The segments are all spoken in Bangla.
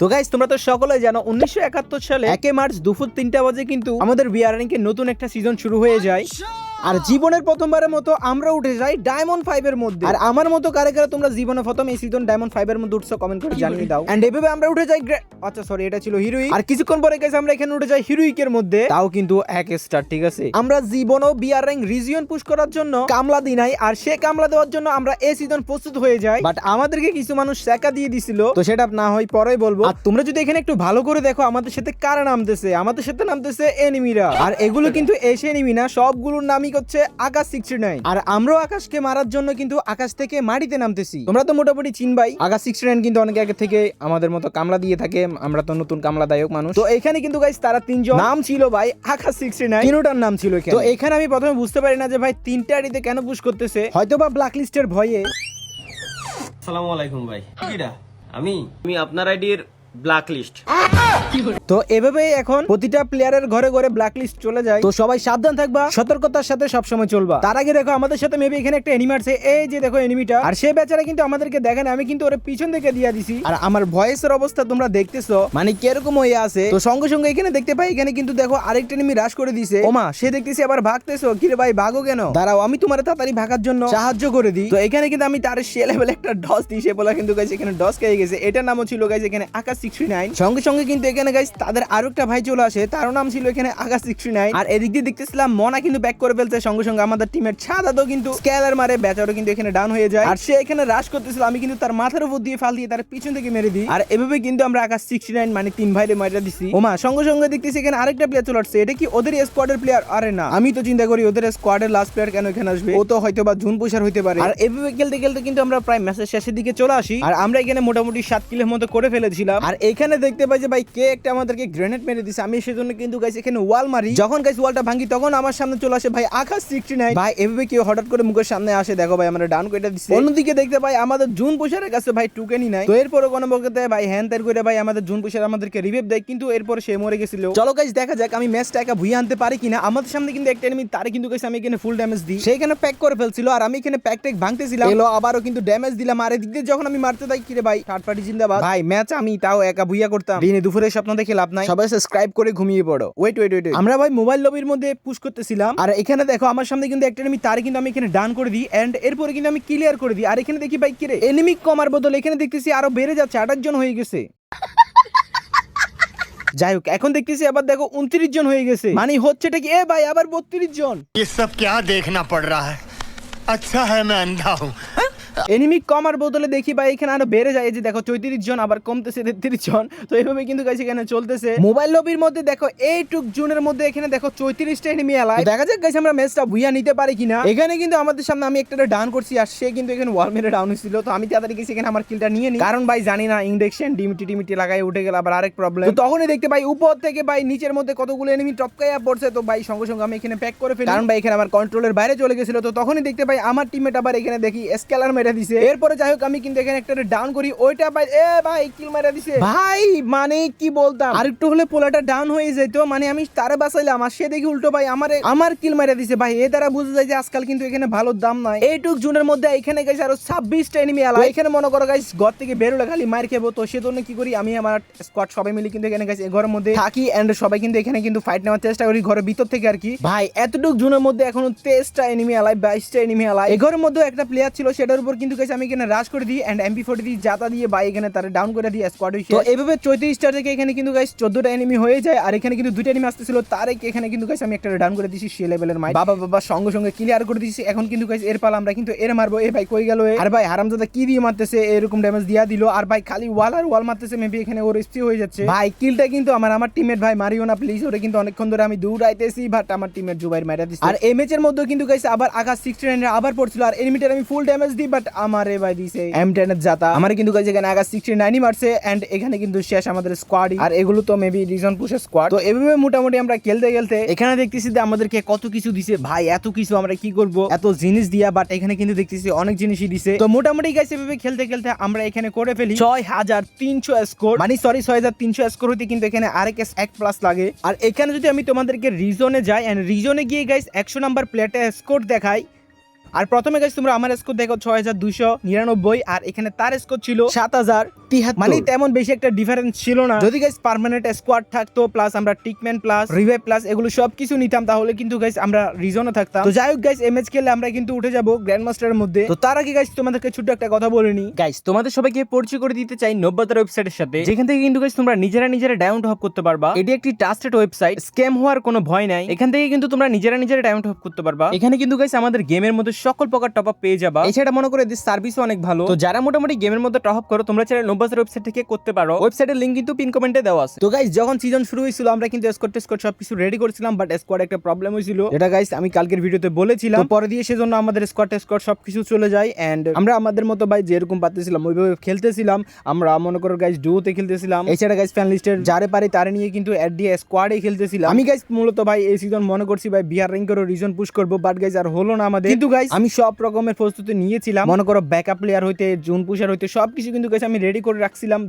তো গাইস তোমরা তো সকলে জানো, উনিশশো একাত্তর সালে একে মার্চ দুপুর তিনটা বাজে কিন্তু আমাদের বিয়ারানিকে নতুন একটা সিজন শুরু হয়ে যায়। আর জীবনের প্রথমবারের মতো আমরা উঠে যাই ডায়মন্ড ফাইভ এর মধ্যে। আর আমার মতো কারে কারে তোমরা জীবনে প্রথম এই সিজন ডায়মন্ড ফাইভ এর মধ্যে উঠছো কমেন্ট করে জানিয়ে দাও। এন্ড এভাবে আমরা উঠে যাই আচ্ছা সরি এটা ছিল হিরোইক আর কিছুক্ষণ পরে গেছে আমরা এখানে উঠে যাই হিরোইকের মধ্যে। তাও কিন্তু এক স্টার ঠিক আছে? আমরা জীবন ও বিআর র্যাঙ্ক রিজিয়ন পুশ করার জন্য কামলা দিই নাই আর সে কামলা দেওয়ার জন্য আমরা এই সিজন প্রস্তুত হয়ে যাই। বাট আমাদেরকে কিছু মানুষ সেকা দিয়ে দিছিল তো সেটা না হয় পরেই বলব। আর তোমরা যদি এখানে একটু ভালো করে দেখো আমাদের সাথে কারা নামতেছে? আমাদের সাথে নামতেছে এনিমিরা আর এগুলো কিন্তু এসে এনিমি না সবগুলোর নামই হচ্ছে আকাশ সিক্সটি নাইন আর আমরাও আকাশকে মারার জন্য কিন্তু আকাশ থেকে মাটিতে নামতেছি। তোমরা তো মোটামুটি চিনবাই। আকাশ সিক্সটি নাইন কিন্তু অনেক আগে থেকে আমাদের মতো কামলা দিয়ে থাকে। আমরা তো নতুন কামলাদায়ক মানুষ। তো এখানে কিন্তু গাইস তারা তিনজন নাম ছিল ভাই আকাশ সিক্সটি নাইন তিনোটার নাম ছিল তো এখানে আমি প্রথমে বুঝতে পারি না যে ভাই তিনটা আইডিতে কেন পুশ করতেছে। হয়তো বা ব্ল্যাক লিস্টের ভয়ে। আসসালামু আলাইকুম ভাই। আমি? আমি আপনার আইডির তো এখন প্রতিটা প্লেয়ারের ঘরে ঘরে চলে যায়। তো সবাই সাবধান থাকবা, সতর্কতার সাথে সবসময় চলবা। তার আগে দেখো, আমাদের সাথে মেবি এখানে একটা এনিমি আছে এই যে দেখো এনিমিটা আর সেই বেচারা কিন্তু আমাদেরকে দেখে না, আমি কিন্তু ওর পিছন থেকে দিছি। আর আমার ভয়েসের অবস্থা তোমরা দেখতেছো মানে কীরকম হয়ে আছে। তো সঙ্গে সঙ্গে এখানে দেখতে পাই, এখানে কিন্তু দেখো আরেকটা এনিমি করে দিছে। ওমা, সে দেখতেছি আবার ভাগতেছো। ভাই, ভাগো কেন? দাঁড়াও, আমি তোমার তাড়াতাড়ি ভাগার জন্য সাহায্য করে দিই। তো এখানে কিন্তু আমি তার সে লেভেল একটা ডস দিই, সে বলা কিন্তু গাইছে এখানে ডস খেয়ে গেছে। এটার নামও ছিল গাইছে এখানে আকাশ সঙ্গে সঙ্গে কিন্তু এখানে গাইস তাদের আরও একটা ভাই চলে আসে, তারও নাম ছিল এখানে আকাশ সিক্সটি নাইন আর এদিক দিয়ে দেখতেছিলাম, মনা কিন্তু ব্যাক করে ফেলছে, সঙ্গে সঙ্গে আমাদের টিমের ছাদাদও কিন্তু স্ক্যালার মারে, বেচারও কিন্তু এখানে ডাউন হয়ে যায়। আর সে এখানে রাশ করতেছিল, আমি কিন্তু তার মাথার উপর দিয়ে ফাল দিয়ে তার পিছন থেকে মেরে দিই। আর এভাবে কিন্তু আমরা আকাশ সিক্সটি নাইন মানে তিন ভাইরে মাইরা দিছি। ওমা, সঙ্গে সঙ্গে দেখতেছি এখানে আরেকটা প্লেয়ার চলে আসছে, এটা কি ওদের স্কোয়াডের প্লেয়ার আরে না, আমি তো চিন্তা করি ওদের স্কোয়াডের লাস্ট প্লেয়ার কেন এখানে আসবে? ও তো হয়তো বা জুন পুষার হইতে পারে। আর এভাবে খেলতে খেলতে কিন্তু আমরা প্রায় ম্যাচের শেষের দিকে চলে আসি। আর আমরা এখানে মোটামুটি সাত কিলোর মতো করে ফেলেছিলাম। আর এখানে দেখতে পাই যে, ভাই, কে একটা আমাদেরকে গ্রেনেড মেরে দিছে। আমি সেজন্য কিন্তু গাইছি এখানে ওয়াল মারি। যখন গাইছি ওয়ালটা ভাঙি, তখন আমার সামনে চলে আসে, ভাই, আকাশ সিক্সটি নাইন ভাই, এভাবে কেউ হঠাৎ করে মুখের সামনে আসে, দেখো, ভাই, আমরা ডাউন করে দিচ্ছি অন্যদিকে দেখতে পাই, আমাদের জুন পুষারের কাছে, ভাই টুকেনি নাই। তো এরপরে কোনো বলতে ভাই হ্যান তের করে, ভাই, আমাদের জুন পুষার আমাদেরকে রিভাইভ দেয়, কিন্তু এরপরে সে মরে গেছিল। চলো গাইস দেখা যাক, আমি ম্যাচটা একা ভুইয়ে আনতে পারি কিনা। আমাদের সামনে কিন্তু একটা এনিমি তারে কিন্তু গাইস আমি এখানে ফুল ড্যামেজ দিই। সেইখানে প্যাক করে ফেলছিল, আর আমি এখানে প্যাক ট্যাক ভাঙতেছিলাম। এলো, আবারও কিন্তু ড্যামেজ দিলাম, আর এদিক দিয়ে যখন আমি মারতে যাই, কিরে ভাই থার্ড পার্টি জিন্দাবাদ। ভাই ম্যাচ আমি, তাও একা ভুইয়া করতাম দিনে দুপুরে স্বপ্ন দেখে লাভ নাই সবাই সাবস্ক্রাইব করে ঘুমিয়ে পড়ো ওয়েট ওয়েট ওয়েট আমরা ভাই মোবাইল লবির মধ্যে পুশ করতেছিলাম আর এখানে দেখো আমার সামনে কিন্তু একটা এনিমি তারে কিন্তু আমি এখানে ডান করে দিই এন্ড এরপরে কিন্তু আমি ক্লিয়ার করে দিই আর এখানে দেখি ভাই কিরে এনিমি কমার বদলে এখানে দেখতেছি আরো বেড়ে যাচ্ছে আঠাশ জন হয়ে গেছে যাই হোক এখন দেখতেছি আবার দেখো উনত্রিশ জন হয়ে গেছে মানে হচ্ছেটা কি এ ভাই আবার বত্রিশ জন ये सब क्या देखना पड़ रहा है अच्छा है मैं अंधा हूँ এনিমি কমার বদলে দেখি ভাই এখানে আরও বেড়ে যায়। যে দেখো, চৌত্রিশ জন, আবার কমতেছে তেত্রিশ জন। তো এইভাবে কিন্তু গাইছে এখানে চলতেছে। মোবাইল লবির মধ্যে দেখো, এইটুক জুনের মধ্যে এখানে দেখো চৌত্রিশটা এনিমি এলাই দেখা যাক গাইছে আমরা ম্যাচটা বুইয়া নিতে পারি কিনা। এখানে কিন্তু আমাদের সামনে আমি একটা ডাউন করছি, আর সে কিন্তু এখানে ওয়াল মেরে ডাউন হয়েছিল। তো আমি তাড়াতাড়ি গেছি এখানে আমার কিলটা নিয়ে নিই। কারণ ভাই জানি না ইন্ডেকশন ডিমিটি টিমিটি লাগাই উঠে গেল, আবার আরেক প্রবলেম তখনই দেখতে ভাই উপর থেকে ভাই নিচের মধ্যে কতগুলো এনিমি টপকাইয়া পড়ছে। তো ভাই সঙ্গে সঙ্গে আমি এখানে প্যাক করে ফেলি। কারণ ভাই এখানে আমার কন্ট্রোলের বাইরে চলে গেছিল। তো তখনই দেখতে পাই আমার টিমমেট আবার এখানে দেখি স্কেলার মেরে দিছে। এরপরে যাই হোক আমি কিন্তু এখানে একটা ডাউন করি। ওইটা ভাই এ ভাই কিল মেরে দিছে। ভাই মানে কি বলতাম? আরেকটু হলে পোলাটা ডাউন হয়ে যেত মানে আমি তারে বাঁচাইলাম। আর সে দেখি উল্টো ভাই আমার আমার কিল মেরে দিছে। ভাই এ দ্বারা বোঝা যায় যে আজকাল কিন্তু এখানে ভালো দাম নাই। এইটুক জুনের মধ্যে এখানে গেছে আরও ছাব্বিশটা এনিমি আলা এখানে মনে করো গাইস ঘর থেকে বেরোলে খালি মার খেবো। তো সেজন্য কি করি আমি আমার স্কোয়াড সবাই মিলে কিন্তু এখানে গেছে ঘরের মধ্যে থাকি। এন্ড সবাই কিন্তু এখানে কিন্তু ফাইট নেওয়ার চেষ্টা করি ঘরের ভিতর থেকে আর কি। ভাই এতটুক জুনের মধ্যে এখনও তেইশটা এনিমি আলাই বাইশটা এনিমি আলাই এই ঘরের মধ্যে একটা প্লেয়ার ছিল সেটার উপর কিন্তু গেছে আমি এখানে রাশ করে দিই অ্যান্ড এমপি ফোর্টি দিয়ে জাতা দিয়ে বাই এখানে তারা ডাউন করে দিই স্কোয়াড তো এইভাবে চৌত্রিশটা থেকে এখানে কিন্তু গাইস চোদ্দটা এনিমি হয়ে যায় আর এখানে কিন্তু দুইটা এনিমি আসতেছিল তার এখানে কিন্তু গাইস আমি একটা ডাউন করে দিছি সে লেভেলের মাই বাবা বাবা সঙ্গে সঙ্গে ক্লিয়ার করে দিছি এখন কিন্তু গাইস এর পালা আমরা কিন্তু এর মারবো এ ভাই কই গেল আর ভাই হারামজাদা কি দিয়ে মারতেছে এরকম ড্যামেজ দিয়া দিল আর ভাই খালি ওয়াল আর ওয়াল মারতেছে মেবি এখানে ওর স্ত্রী হয়ে যাচ্ছে। ভাই কিলটা কিন্তু আমার আমার টিমের ভাই মারিও না প্লিজ ওরে কিন্তু অনেকক্ষণ ধরে আমি দৌড়াইতেছি বাট আমার টিমের জুবাইর মারা দিচ্ছে আর এই ম্যাচের মধ্যে কিন্তু গাইস আবার আকাশ সিক্সটি নাইনের আবার পড়ছিল আর এনিমিটার আমি ফুল ড্যামেজ দিই বাট আমার ভাই দিছে। এম টেনের জাতা। আমার কিন্তু গাইস এখানে আকাশ সিক্সটি নাইনই মারছে এন্ড এখানে কিন্তু শেষ আমাদের স্কোয়াড আর এগুলো তো মেবি রিজন পুষের স্কোয়াড তো এভাবে মোটামুটি আমরা খেলতে খেলতে এখানে দেখতেছি যে আমাদেরকে কত কিছু দিছে। ভাই, এত কিছু আমরা কি করব? এত জিনিস দিয়া বাট এখানে কিন্তু দেখতেছি অনেক জিনিসই দিছে। তো মোটামুটি গাইস এভাবে খেলতে খেলতে আমরা এখানে করে ফেলি। ছয় হাজার তিনশো স্কোর মানে সরি ছয় হাজার তিনশো স্কোর হতে কিন্তু এখানে আরেক এক প্লাস লাগে। আর এখানে যদি আমি তোমাদেরকে রিজনে যাই এন্ড রিজনে গিয়ে গাইস একশো নাম্বার প্লেটে স্কোর দেখাই আর প্রথমে গাইস তোমরা আমার স্কোর দেখো ছয় হাজার দুশো নিরানব্বই, আর এখানে তার স্কোর ছিল সাত হাজার তিয়াত্তর মানে তেমন বেশি একটা ডিফারেন্স ছিল না। যদি গাইস পার্মানেন্ট স্কোয়াড থাকতো প্লাস আমরা টিকম্যান প্লাস রিভাইভ প্লাস এগুলো সব কিছু নিতাম তাহলে কিন্তু গাইস আমরা রিজনে থাকতাম। তো যাই হোক গাইস এমএচ খেলে আমরা কিন্তু উঠে যাব গ্র্যান্ড মাস্টারের মধ্যে। তো তার আগে গাইস তোমাদেরকে ছোট্ট একটা কথা বলে নি গাইস তোমাদের সবাইকে পরিচয় করে দিতে চাই নব্বতার ওয়েবসাইটের সাথে। যেখান থেকে কিন্তু গাইস তোমরা নিজেরা নিজেরা ডায়মন্ড হপ করতে পারবা। এটি একটি ট্রাস্টেড ওয়েবসাইট স্ক্যাম হওয়ার কোনো ভয় নাই। এখান থেকে কিন্তু তোমরা নিজেরা নিজেরা ডায়মন্ড হপ করতে পারবা। এখানে কিন্তু গাইস আমাদের গেমের মধ্যে সকল প্রকার টপ আপ পেয়ে যাবা। এছাড়া মনে করে সার্ভিসও অনেক ভালো। তো যারা মোটামুটি গেমের মধ্যে টপ আপ করো তোমরা চাইলে নব্বতার ওয়েবসাইট থেকে করতে পারো। ওয়েবসাইটের লিঙ্ক কিন্তু পিন কমেন্টে দেওয়া আছে। তো গাইস যখন সিজন শুরু হয়েছিল, আমরা কিন্তু স্কোয়াড টেস্কোয়াড সবকিছু রেডি করেছিলাম বাট স্কোয়াড একটা প্রবলেম হয়েছিল। এটা গাইস আমি কালকের ভিডিওতে বলেছিলাম। পরে দিয়ে সেজন্য আমাদের স্কোয়াড টেস্কোয়াড সবকিছু চলে যায় এন্ড আমরা আমাদের মতো ভাই যেরকম পাচ্ছিলাম ওইভাবে খেলতেছিলাম। আমরা মনে করো গাইস ডুওতে খেলতেছিলাম। এছাড়া গাইস ফ্যান লিস্টের যারে পারে তারে নিয়ে কিন্তু অ্যাড দিয়ে স্কোয়াডে খেলতেছিলাম। আমি গাইস মূলত ভাই এই সিজন মনে করছি ভাই, বিহার র্যাঙ্কেরও রিজন পুশ করব বাট গাইস আর হলো না আমাদের। কিন্তু গাইস আমি সব রকমের প্রস্তুতি নিয়েছিলাম। মনে করো ব্যাকআপ প্লেয়ার হইতে জুন পুশার হইতে, সবকিছু কিন্তু গাইস আমি রেডি করে রাখছিলাম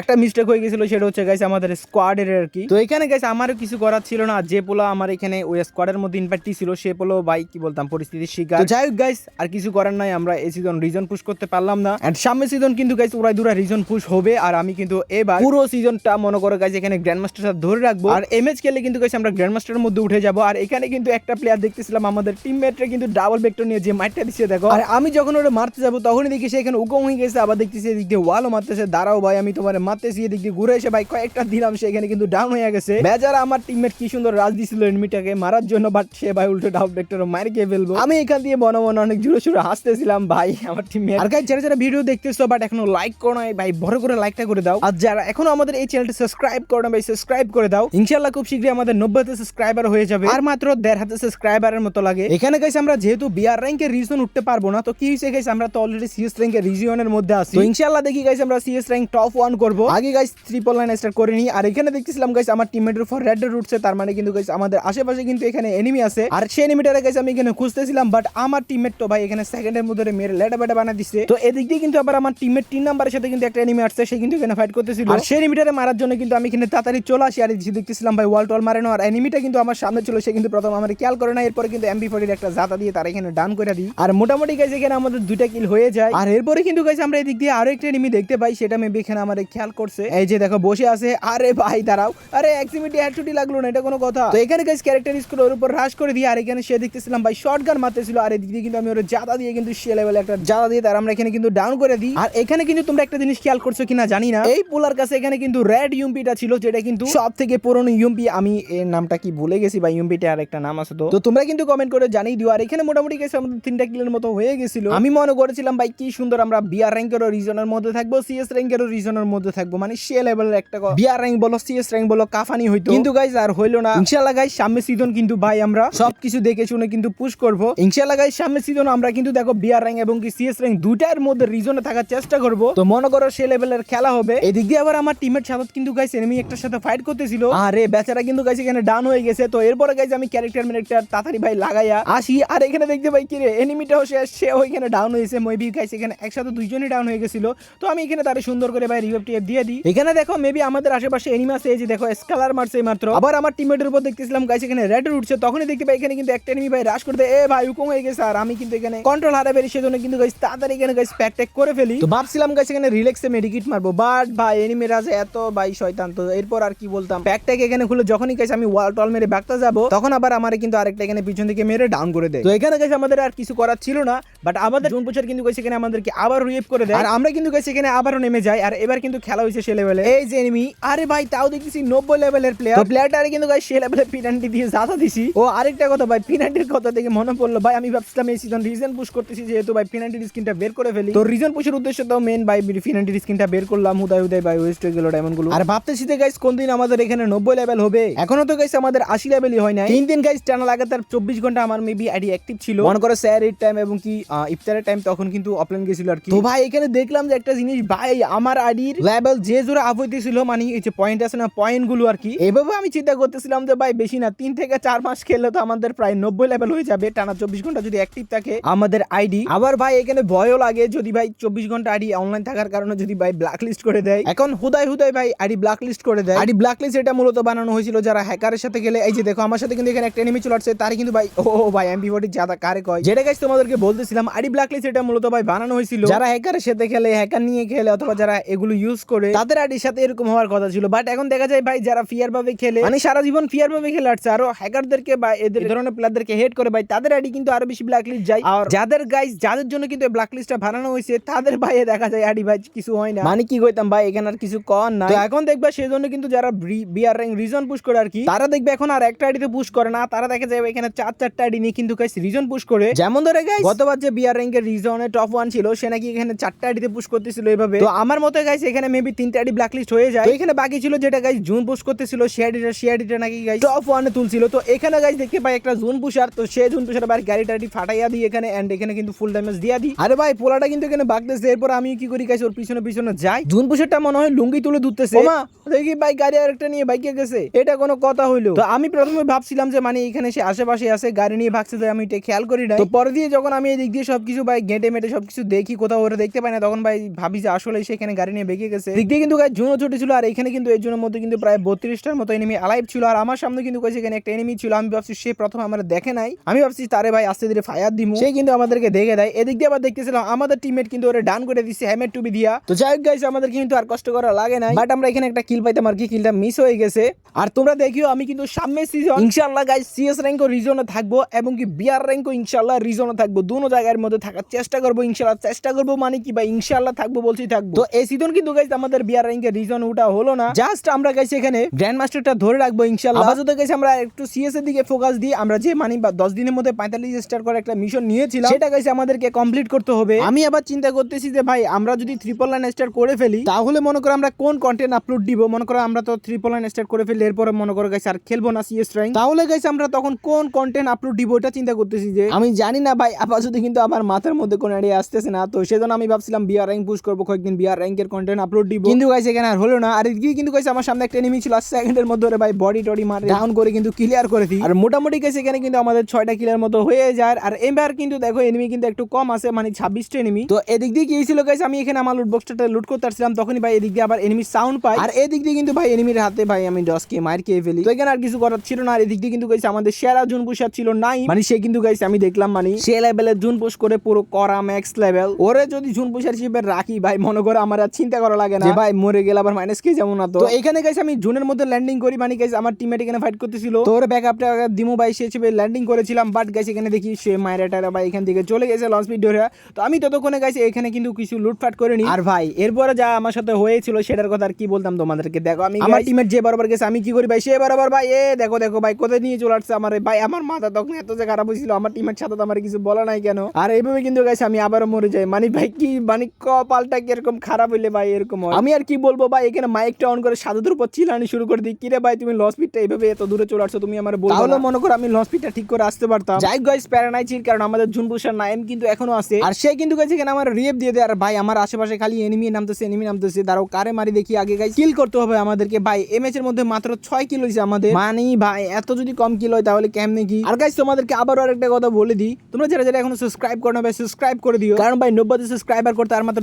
একটা মিস্টেক হয়ে গেছিল, সেটা হচ্ছে গাইস আমাদের স্কোয়াডের আর কি। তো এখানে গাইস আমারও কিছু করার ছিল না, যে পোলা আমার এখানে ওই স্কোয়াডের মধ্যে ইনভাইটটি ছিল, সে পোলো ভাই কি বলতাম, পরিস্থিতির শিকার। যাই হোক গাইস আর কিছু করার নাই, আমরা এই সিজন রিজন পুশ করতে পারলাম না। এন্ড সামনের সিজন কিন্তু গাইস ওরাই দুরা রিজন পুশ হবে, আর আমি কিন্তু এবার পুরো সিজনটা মনে করো গাইস এখানে গ্র্যান্ড মাস্টার সাথে ধরে রাখব। আর এমএচ খেলে কিন্তু গাইস আমরা গ্র্যান্ড মাস্টারের মধ্যে উঠে যাব। আর এখানে কিন্তু একটা প্লেয়ার দেখতেছিলাম আমাদের টিমমেটরা কিন্তু ডাবল ভেক্টর নিয়ে যে মাইটটা দিচ্ছে দেখো। আর আমি যখন ওটা মারতে যাব, তখনই দেখি সে এখানে উকম হয়ে গেছে, আবার দেখতেছি এদিক দিয়ে ওয়ালও মারতেছে। দাঁড়াও ভাই, আমি তোমার মারতেছি, এদিক দিয়ে ঘুরে এসে ভাই কয়েকটা দিলাম, সে এখানে কিন্তু ডাউন হয়ে গেছে। বেচারা আমার টিমমেট কি সুন্দর রাজ দিছিল এনিমিটাকে মারার জন্য বাট সে ভাই উল্টো ডাউন ভেক্টর মার খেয়ে ফেলব। আমি এখান দিয়ে মনে মনে অনেক জোরে সোরে হাসতেছিলাম, ভাই, আমার টিমমেট আর গাইস যারা যারা ভিডিও দেখতেছো বাট এখনও লাইক করো নাই, ভাই, বড় করে লাইকটা করে দাও। আর যারা এখনও আমাদের এই চ্যানেলটা সাবস্ক্রাইব করো না, ভাই সাবস্ক্রাইব করে দাও। ইনশাআল্লাহ খুব শীঘ্রই আমাদের নব্বইতে সাবস্ক্রাইবার হয়ে যাবে। আর মাত্র দেড় হাতে সাবস্ক্রাইবারের মতো লাগে। এখানে গাইস আমরা যেহেতু বিআর র্যাঙ্কের রিজন উঠতে পারব না, তো কি হয়েছে গাইস আমরা তো অলরেডি সিএস র্যাঙ্কের রিজিয়নের মধ্যে আছি। তো ইনশাআল্লাহ দেখি গাইস আমরা সিএস র্যাঙ্ক টপ ওয়ান করব। আগে গাইস ট্রিপল লাইন স্টার্ট করে নিই। আর এখানে দেখতেছিলাম গাইস আমার টিমমেটের উপর রেড উঠছে তার মানে কিন্তু গাইস আমাদের আশেপাশে কিন্তু এখানে এনিমি আছে। আর সেই এনিমিটারে গাইস আমি এখানে খুঁজতেছিলাম বাট আমার টিমমেট তো ভাই এখানে সেকেন্ডের মধ্যে মেরে লেটা বেটা বানা দিচ্ছে তো এদিক দিয়ে কিন্তু আবার আমার টিমমেট তিন নাম্বারের সাথে কিন্তু একটা এনিমি আসছে সে কিন্তু এখানে ফাইট করতেছিল। আর সেই এনিমিটারে মারার জন্য কিন্তু আমি এখানে তাড়াতাড়ি চলে আসি। আর দেখতেছিলাম ভাই ওয়াল টল মারানো আর এনিমিটা কিন্তু আমার সামনে ছিল সে কিন্তু প্রথম আমার খেয়াল করে না এরপরে কিন্তু এমবি ফোর্টির একটা জাতা দিয়ে তারা এখানে ডান করে দিই। আর মোটামুটি গাইস এখানে আমাদের দুইটা কিল হয়ে যায়। আর এরপরে কিন্তু গাইস আমরা এদিক দিয়ে আরও একটা এনিমি দেখতে পাই সেটা মেবি এখানে আমাদের খেয়াল করছে। এই যে দেখো, বসে আছে। আরে ভাই, দাঁড়াও। আরে এক্সিমিটি হেডশটই লাগল না, এটা কোনো কথা। তো এখানে গাইস ক্যারেক্টার স্কুল ওর উপর হ্রাস করে দিয়ে, আর এখানে সে দেখতেছিলাম ভাই শর্ট গান মারতেছিল। আর এদিক কিন্তু আমি ওর জাদা দিয়ে কিন্তু সে লেভেলে একটা জাদা দিয়ে তার আমরা এখানে কিন্তু ডাউন করে দিই। আর এখানে কিন্তু তোমরা একটা জিনিস খেয়াল করছ কিনা জানি না। এই পোলার কাছে এখানে কিন্তু রেড ইউম্পিটা ছিল, যেটা কিন্তু সব থেকে পুরনো ইউম্পি আমি এর নামটা কি ভুলে গেছি বা ইউম্পিটা আর একটা নাম আছে তো। তো তোমরা কিন্তু কমেন্ট করে জানিয়ে দিও। আর এখানে মোটামুটি গেছে আমাদের তিনটা কিলের মতো হয়ে গেছিল। আমি মনে করেছিলাম ভাই, কি সুন্দর আমরা বিআর র্যাঙ্কেরও রিজনের মধ্যে থাকব সিএস র্যাঙ্কেরও রিজনের মধ্যে থাকব। মানে সে লেভেলের একটা বিআর র্যাঙ্ক বলো সিএস র্যাঙ্ক বলো কাফানি হইতো। কিন্তু গাইজ আর হইল না। ইনশাআল্লাহ গাইজ সামনের সিজন কিন্তু ভাই আমরা সবকিছু দেখে শুনে কিন্তু পুশ করব। ইনশাআল্লাহ গাইজ সামনের সিজন আমরা কিন্তু দেখো বিআর র্যাঙ্ক এবং কি সিএস র্যাঙ্ক দুইটার মধ্যে রিজনে থাকার চেষ্টা করব। তো মনে করো সে লেভেলের খেলা হবে। এদিক দিয়ে আবার আমার টিমের সাথে কিন্তু গাইজ এনিমি একটার সাথে ফাইট করতেছিল। আরে বেচারা কিন্তু গাইজ এখানে ডাউন হয়ে গেছে। তো এরপরে গাইজ আমি ক্যারেক্টার ম্যারেক্টার তাড়াতাড়ি ভাই লাগাইয়া আসি। আর এখানে দেখতে পাই কি রে এনিমিটাও সে সেও এখানে ডাউন হয়েছে। মেবি গাইজ এখানে একসাথে দুইজনই ডাউন হয়ে গেছিল। তো আমি এখানে তারে সুন্দর করে ভাই রিভাইভ টিপ দিয়ে দিই। এখানে দেখো মেবি আমাদের আশেপাশে এনিমি আছে, এই যে দেখো স্কালার মারছে মাত্র। আবার আমার টিমমেটের উপর দেখতেছিলাম গাইজ এখানে রেড উঠছে, তখনই দেখতে পাই এখানে কিন্তু একটা এনিমি ভাই রাশ করতে এ ভাই হুকুম হয়ে গেছে, আর আমি কিন্তু এখানে কন্ট্রোল হারা বেরি সেজন্য কিন্তু গাইজ তাড়াতাড়ি এখানে গাইজ প্যাক ট্যাক করে ফেলি। তো ভাবছিলাম গাইজ এখানে রিল্যাক্সে মেডিকিট মারবো বাট ভাই এনিমি রাজে এত, ভাই, শয়তান। তো এরপর আর কি বলতাম প্যাক ট্যাক এখানে খুলে যখনই গাইজ আমি ওয়াল টল মেরে বাগতা যাব, তখন আবার আমার কিন্তু আরেকটা এখানে পিছন থেকে মেরে ডাউন করে দেয়। তো এখানে গাইজ আমাদের আর কিছু করার ছিল না বাট আমাদের জুন পুচার কিন্তু গাইজ এখানে আমাদেরকে আবার রিয়েপ করে দেয়। আর আমরা কিন্তু গাইজ এখানে আবারও নেমে যাই আর এবার কিন্তু খেলা হয়েছে সে লেভেলে এই যে এনিমি আরে ভাই তাও দেখতেছি নব্বই লেভেলের প্লেয়ার তো প্লেয়ারটারে কিন্তু গাইজ সে লেভেলে পিনান্টি দিয়ে জাতা দিছি। ও আরেকটা কথা ভাই পিনান্টির কথা দেখে মনে পড়ল ভাই আমি ভাবছিলাম এই সিজন রিজন পুশ করতেছি যেহেতু ভাই পিনান্টির স্কিনটা বের করে ফেলি। তো রিজন পুশের উদ্দেশ্য তো মেন ভাই পিনান্টির স্কিনটা বের করলাম হুদায় হুদায় ভাই ওয়েস্ট হয়ে গেল ডায়মন্ডগুলো। আর ভাবতেছি যে গাইজ কোন দিন আমাদের এখানে নব্বই লেভেল হবে? এখনও তো গাইস আমাদের আশি লেভেলই হয় না তিন দিন গাইজ টানা লাগাতার চব্বিশ ঘণ্টা আমার মেবি আইডি অ্যাক্টিভ ছিল। মনে করো স্যার এর টাইম এবং কি ইফতারের টাইম তখন কিন্তু অফলাইন গেছিল আর কি। তো ভাই এখানে দেখলাম যে একটা জিনিস ভাই আমার আইডির লেভেল যে জোরে আপ হইতেছিল মানে এই যে পয়েন্ট আছে না পয়েন্টগুলো আর কি, এভাবে আমি চিন্তা করতেছিলাম যে ভাই বেশি না, তিন থেকে চার মাস খেললে তো আমাদের প্রায় নব্বই লেভেল হয়ে যাবে, টানা চব্বিশ ঘণ্টা যদি অ্যাক্টিভ থাকে আমাদের আইডি। আবার ভাই এখানে ভয়ও লাগে যদি ভাই চব্বিশ ঘণ্টা আইডি অনলাইন থাকার কারণে যদি ভাই ব্ল্যাক লিস্ট করে দেয়। এখন হুদায় হুদায় ভাই আইডি ব্ল্যাক লিস্ট করে দেয়। আইডি ব্ল্যাক লিস্ট এটা মূলত বানানো হয়েছিল যারা হ্যাকারের সাথে গেলে এই যে দেখো, আমার সাথে কিন্তু এখানে একটা এনিমি চলে আসছে তার কিন্তু ভাই, ও ভাই এমপি ফোর্টি যাতা কারে কয়? যেটা গাইস তোমাদেরকে বলতেছিলাম, আইডি ব্ল্যাক লিস্ট এটা মূলত ভাই বানানো হয়েছিল। যারা হ্যাকারের সাথে খেলে হ্যাকার নিয়ে খেলে অথবা যারা এগুলো ইউজ করে তাদের আইডির সাথে এরকম হওয়ার কথা ছিল। বাট এখন দেখা যায় ভাই যারা ফিয়ার ভাবে খেলে মানে সারা জীবন ফিয়ার ভাবে খেলে আসছে আরও হ্যাকারদেরকে বা এদের ধরনের প্লেয়ারদেরকে হেড করে ভাই তাদের আইডি কিন্তু আরও বেশি ব্ল্যাক লিস্ট যায়। আর যাদের গাইস যাদের জন্য কিন্তু ব্ল্যাক লিস্টটা বানানো হয়েছে তাদের ভাইয়ে দেখা যায় আইডি ভাই কিছু হয় না। মানে কি কইতাম ভাই এখানে আর কিছু কর না তো এখন দেখবা সেই জন্য কিন্তু যারা বিআর র্যাঙ্ক রিজন পুশ করে আর কি তারা দেখবে এখন আর একটা আইডিতে পুশ করে না তারা দেখা যাবে এখানে চার চারটা আইডি নিয়ে কিন্তু গাইস রিজন পুশ করে। যেমন ধরে গাইস গতবার যে বিআর র্যাঙ্কের রিজনে টপ ওয়ান ছিল সে নাকি এখানে চারটা আইডিতে পুশ করতেছিল এইভাবে তো আমার মতে গাইস এখানে মেবি তিনটা আইডি ব্ল্যাক লিস্ট হয়ে যায়। তো এখানে বাকি ছিল যেটা গাইস জুন পুশ করতেছিল সে আইডিটা সে আইডিটা নাকি গাইস টপ ওয়ানে তুলছিল। তো এখানে গাইস দেখতে পাই একটা জুন পুশার তো সে জুন পুশার বার গাড়ি টাড়ি ফাটাইয়া দিই এখানে এন্ড এখানে কিন্তু ফুল ড্যামেজ দিয়া দিই। আরে ভাই পোলাটা কিন্তু এখানে বাগতেছে। এরপর আমি কি করি গাইস ওর পিছনে পিছনে যাই। জুন পুশারটা মনে হয় লুঙ্গি তুলে ধুতেছে ওমা দেখি ভাই গাড়ি আরেকটা নিয়ে বাইকে গেছে। এটা কোনো কথা হইল। তো আমি প্রথমে ভাবছিলাম যে মানে এখানে সে আশেপাশে আছে গাড়ি নিয়ে ভাগছে তো আমি এটা খেয়াল করি না তো পরে দিয়ে যখন আমি এদিক দিয়ে সবকিছু ভাই গেটে মেটে সবকিছু দেখি কোথাও ওরা দেখতে পাই না তখন ভাই ভাবি যে আসলে সেখানে গাড়ি নিয়ে বেঁকে গেছে। দিক দিয়ে কিন্তু জুনও ছোট ছিল, আর এখানে কিন্তু এই জনের মধ্যে কিন্তু প্রায় বত্রিশটার মতো এনিমি আলাইভ ছিল। আর আমার সামনে কিন্তু এখানে একটা এনিমি ছিল, আমি ভাবছি সে প্রথম আমরা দেখে নাই। আমি ভাবছি, তারে ভাই, আস্তে ধীরে ফায়ার দিমু। সে কিন্তু আমাদেরকে দেখে দেয়। এদিক দিয়ে আবার দেখতেছিলাম, আমাদের টিমমেট কিন্তু ওরা ডান করে দিচ্ছে হ্যামেট টুবি দিয়া। তো যাই হোক গাইছে আমাদের কিন্তু আর কষ্ট করা লাগে না বাট আমরা এখানে একটা কিল পাইতাম আর কি কিলটা মিস হয়ে গেছে। আর তোমরা দেখিও, আমি কিন্তু সামনে সিজন ইনশাআল্লাহ গাইস সিএস র্যাঙ্কও রিজনে থাকব, এবং কি বিআর র্যাঙ্কও ইনশাআল্লাহ রিজনে থাকব। দুনো জায়গার মধ্যে থাকার চেষ্টা করব, ইনশাআল্লাহ চেষ্টা করব মানে কি ভাই? ইনশাআল্লাহ থাকব বলছি থাকব। তো এই সিজন কিন্তু গাইস আমাদের বিআর র্যাঙ্কের রিজন ওটা হলো না। জাস্ট আমরা গাইস এখানে গ্র্যান্ড মাস্টারটা ধরে রাখব ইনশাআল্লাহ। আপাতত গাইস আমরা একটু সিএস এর দিকে ফোকাস দিই আমরা যে মানি বা দশ দিনের মধ্যে পঁয়তাল্লিশ স্টার করে একটা মিশন নিয়েছিলাম সেটা গাইস আমাদেরকে কমপ্লিট করতে হবে। আমি আবার চিন্তা করতেছি যে ভাই আমরা যদি ট্রিপল লাইন স্টার করে ফেলি তাহলে মনে করো আমরা কোন কন্টেন্ট আপলোড দিব? মনে করো আমরা তো ট্রিপল লাইন স্টার করে ফেলি এরপরে মনে করো গাইস আর খেলব না সিএস র্যাঙ্ক তাহলে গাইস আমরা তখন কোন কন্টেন্ট আপলোড দিব এটা চিন্তা করতেছি যে আমি জানি না ভাই আপাতত কিন্তু আমার মাথার মধ্যে কোনো আইডিয়া আসতেছে না। তো সেজন্য আমি ভাবছিলাম বিআর র্যাঙ্ক পুশ করব কয়েকদিন বিআর র্যাঙ্কের কন্টেন্ট আপলোড দিব। কিন্তু গাইস এখানে আর হলো না। আর এদিকে কিন্তু গাইস আমার সামনে একটা এনিমি ছিল সেকেন্ডের মধ্যে ওরে ভাই বডি টডি মারে ডাউন করে কিন্তু ক্লিয়ার করে দিই। আর মোটামুটি গাইস এখানে কিন্তু আমাদের ছয়টা কিলের মতো হয়ে যায়। আর এবার কিন্তু দেখো এনিমি কিন্তু একটু কম আছে মানে ছাব্বিশটা এনিমি তো এদিক দিয়ে কি হয়েছিল গাইস আমি এখানে আমার লুট বক্সটা লুট করতে আসছিলাম তখনই ভাই এদিক দিয়ে আবার এনিমি সাউন্ড পাই আর এদিক দিয়ে কিন্তু ভাই এনিমির হাতে ভাই আমি ডস কে মার খেয়ে ফেলি। তো এখানে আর কিছু করার ছিল না। আর এদিক দিয়ে কিন্তু গাইস আমাদের সেরা জুন পুষার ছিল নাই মানে সে কিন্তু গাইস আমি দেখলাম মানে সে লেভেলের জুন পুশ করে পুরো করা ম্যাক্স লেভেল ওরে যদি জুন পুষার হিসেবে রাখি ভাই মনে করে আমার আর চিন্তা করা লাগে না। ভাই মরে গেলে আবার মাইনাস কে যেমন না তো? এখানে গাইস আমি জুনের মধ্যে ল্যান্ডিং করি। মানে গাইস আমার টিমমেট এখানে ফাইট করতেছিল। তোর ব্যাকআপটা দিমু ভাই সে হিসেবে ল্যান্ডিং করেছিলাম। বাট গাইস এখানে দেখি সে মায়ের টারা ভাই এখান থেকে চলে গেছে লঞ্চ স্পিড ধরে। তো আমি ততক্ষণে গাইস এখানে কিন্তু কিছু লুটফাট করে নি আর ভাই এরপরে যা আমার সাথে হয়েছিল সেটার কথা আর কি বলতাম তোমাদেরকে? দেখো আমি আমার টিমের যে বরাবর গেছে আমি কি করি ভাই? সে বরাবর ভাই এ দেখো দেখো ভাই কোথায় নিয়ে চলে আসছে আমার? ভাই আমার মাথা তখন এত যে খারাপ হয়েছিল আমার টিমের সাথে আমার কিছু বলা নাই কেন? আর এইভাবে কিন্তু গাইছে আমি আবারও মরে যাই। মানে ভাই কি মানে কপালটা কীরকম খারাপ হইলে ভাই এরকম হয়। আমি আর কি বলব ভাই এখানে মাইকটা অন করে সাধুদের উপর চিলানি শুরু করে দিই। কিরে ভাই তুমি লস পিটটা এইভাবে এত দূরে চলে আসছো তুমি আমার বলো তাহলে মনে করো আমি লস পিটটা ঠিক করে আসতে পারতাম। যাই গাইস প্যারানাইচির কারণ আমাদের জুনপুষার নাইম কিন্তু এখনও আছে। আর সে কিন্তু গেছে এখানে আমার রিয়েপ দিয়ে দেয়। আর ভাই আমার আশেপাশে খালি এনিমি নামতেছে এনিমি নামতেছে। দাঁড়াও কারে মারি দেখি আগে গাইস কিল করতে হবে আমাদেরকে। ভাই এম এর মধ্যে মাত্র ছয় কিলো হয়েছে আমাদের। মানে ভাই এত যদি কম কিলো হয় তাহলে কেমনে কি? আর গাইস তোমাদেরকে আবারও আরেকটা কথা বলে দিই। তোমরা যারা যারা এখনও সাবস্ক্রাইব করো না ভাই সাবস্ক্রাইব করে দিও। কারণ ভাই নব্বই সাবস্ক্রাইবার করতে আর মাত্র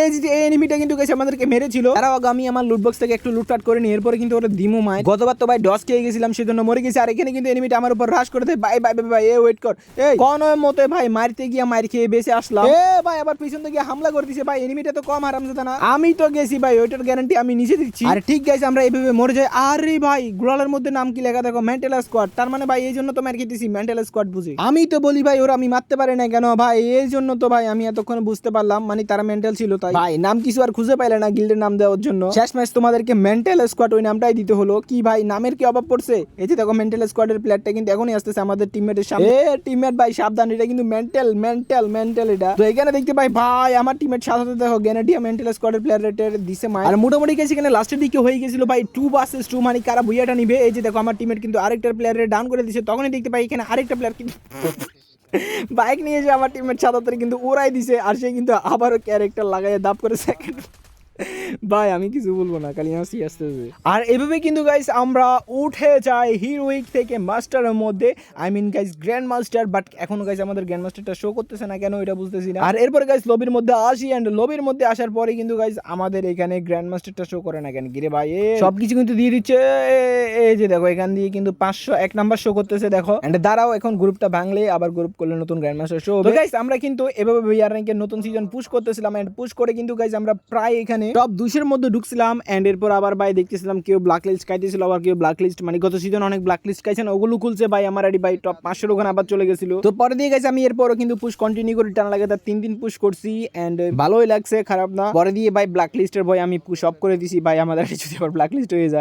এই যে এই এনিমিটা কিন্তু গেছে আমাদেরকে মেরেছিল। তারাও আগে আমি আমার লুটবক্স থেকে একটু লুটপাট করে নিই এরপরে কিন্তু ওরা দিমু মায়। গতবার তো ভাই ডস খেয়ে গেছিলাম সেজন্য মরে গেছি। আর এখানে কিন্তু এনিমিটা আমার উপর রাশ করে দেয়। ভাই ভাই ভাই, ভাই এ ওয়েট কর। এই কোন মতে ভাই মারতে গিয়ে মার খেয়ে বেঁচে আসলাম। এ ভাই আবার পিছন থেকে হামলা করে দিছে। ভাই এনিমিটা তো কম হারাম না। আমি তো গেছি ভাই ওইটার গ্যারান্টি আমি নিজে দিচ্ছি। আর ঠিক গেছে আমরা এইভাবে মরে যাই। আরে ভাই গ্লোয়ালের মধ্যে নাম কি লেখা দেখো? মেন্টাল স্কোয়াড তার মানে ভাই এই জন্য তো মার খেতেছি। মেন্টাল স্কোয়াড বুঝে। আমি তো বলি ভাই ওরা আমি মারতে পারে না কেন? ভাই এই জন্য তো ভাই আমি এতক্ষণ বুঝতে পারলাম। মানে তারা মেন্টাল ছিল তাই। ভাই নাম কিছু আর খুঁজে পাইলে না গিল্ডের নাম দেওয়ার জন্য। শেষ ম্যাচ তোমাদেরকে মেন্টাল স্কোয়াড ওই নামটাই দিতে হলো। কি ভাই, নামের কি অভাব পড়ছে? এই যে দেখো মেন্টাল স্কোয়াডের প্লেয়ারটা কিন্তু এখনই আসতেছে আমাদের টিমমেটের সামনে। টিমমেট ভাই, সাবধান, এটা কিন্তু মেন্টাল মেন্টাল মেন্টাল এটা। তো এখানে দেখতে পাই, ভাই, আমার টিমমেট সাথে সাথে দেখো গ্যানাডিয়া মেন্টাল স্কোয়াডের প্লেয়ার রেটের দিছে মাই আর মোটামুটি গেছে এখানে লাস্টের দিকে হয়ে গেছিল ভাই টু বাসেস টু মানে কারা বুইয়াটা নিবে? এই যে দেখো আমার টিমমেট কিন্তু আরেকটা প্লেয়ারের ডাউন করে দিছে। তখনই দেখতে পাই এখানে আরেকটা প্লেয়ার কিন্তু বাইক নিয়ে যে আমার টিমের সাথে কিন্তু উড়াই দিছে, আর সে কিন্তু আবারও ক্যারেক্টার লাগাই দাপ করে সেকেন্ড ভাই আমি কিছু বলব না খালি হাসি আসতেছে। আর এভাবে কিন্তু গাইস আমরা উঠে যাই হিরোইক থেকে মাস্টারের মধ্যে। I mean guys grand master but এখন গাইস আমাদের গ্র্যান্ড মাস্টারটা শো করতেছে না কেন এটা বুঝতেছি না। আর এরপরে গাইস লবির মধ্যে আসি অ্যান্ড লবির মধ্যে আসার পরে কিন্তু গাইস আমাদের এখানে গ্র্যান্ড মাস্টারটা শো করে না কেন? গিরে ভাই এ সবকিছু কিন্তু দিয়ে দিচ্ছে। এই যে দেখো এখান দিয়ে কিন্তু পাঁচশো এক নাম্বার শো করতেছে দেখো। এন্ড দাঁড়াও এখন গ্রুপটা ভাঙলে আবার গ্রুপ করলে নতুন গ্র্যান্ড মাস্টার শো তো গাইস আমরা কিন্তু এভাবে ভিআর র্যাঙ্কের নতুন সিজন পুশ করতেছিলাম এন্ড পুশ করে কিন্তু গাইস আমরা প্রায় এখানে টপ দুশের মধ্যে ঢুকছিলাম অ্যান্ড এরপর আবার ভাই দেখতেছিলাম কেউ ব্ল্যাক লিস্ট খাইতেছিল, আবার কেউ ব্ল্যাক লিস্ট মানে গত সিজন অনেক ব্ল্যাক লিস্ট খাইছেন, ওগুলো খুলছে ভাই, আমার আইডি ভাই টপ পাঁচশোর ওখানে আবার চলে গেছিল। তো পরে দিয়ে গেছে আমি, এরপরও কিন্তু পুশ কন্টিনিউ করে টানা লাগে তার তিন দিন পুশ করছি অ্যান্ড ভালোই লাগছে, খারাপ না। পরে দিয়ে ভাই ব্ল্যাক লিস্টের ভয় আমি পুশ অফ করে দিছি, ভাই আমাদের যদি আবার ব্ল্যাক লিস্ট হয়ে যায়।